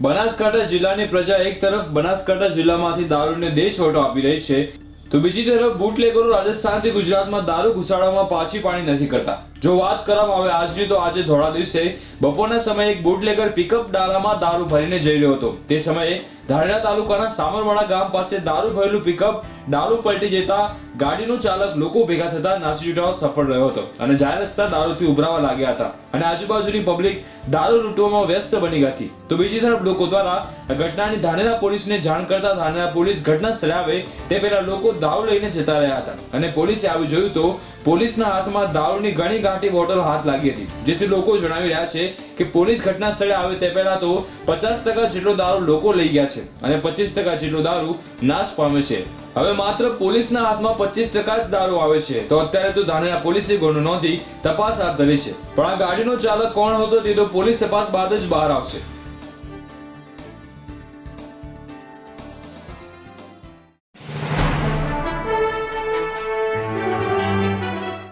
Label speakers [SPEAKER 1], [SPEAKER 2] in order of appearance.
[SPEAKER 1] બનાસકાંઠા જિલ્લાની પ્રજા એક તરફ બનાસકાંઠા જિલ્લામાંથી દારૂને દેશવટો આપી રહી છે, તો બીજી તરફ બુટલેગરો રાજસ્થાનથી ગુજરાતમાં દારૂ ઘુસાડવામાં પાછી પાણી નથી કરતા. જો વાત કરવામાં આવે આજની, તો આજે ધોળા દિવસે બપોરના સમયે એક બુટલેગર પિકઅપ ડાલામાં દારૂ ભરીને જઈ રહ્યો હતો. તે સમયે ધારણા તાલુકાના સામરવાડા ગામ પાસે દારૂ ભરેલું પિકઅપ દારૂ પલટી જતા ગાડીનો ચાલક લોકો ભેગા થતા નાસી છૂટવા સફળ રહ્યો હતો અને જાહેર રસ્તા દારૂથી ઉભરાવા લાગ્યા હતા અને આજુબાજુની પબ્લિક દારૂ લૂંટવામાં વ્યસ્ત બની ગઈ. હતી તો બીજી તરફ લોકો દ્વારા ઘટનાની ધાનેરા પોલીસને જાણ કરતા ધાનેરા પોલીસ ઘટના સ્થળે આવે તે પહેલા લોકો દારૂ લઈને જતા રહ્યા હતા અને પોલીસે આવી જોયું તો પોલીસના હાથમાં દારૂની ઘણી ગાંઠી બોટલ હાથ લાગી હતી. જેથી લોકો જણાવી રહ્યા છે કે પોલીસ ઘટના સ્થળે આવે તે પહેલા તો પચાસ ટકા જેટલો દારૂ લોકો લઈ ગયા છે અને પચીસ ટકા જેટલો દારૂ નાશ પામે છે. હવે માત્ર પોલીસના હાથમાં પચીસ ટકા જ દારૂ આવે છે. તો અત્યારે તો ધાનેરા પોલીસે ગુનો નોંધી તપાસ હાથ ધરી છે. પણ આ ગાડીનો ચાલક કોણ હતો તે તો પોલીસ તપાસ બાદ જ બહાર આવશે.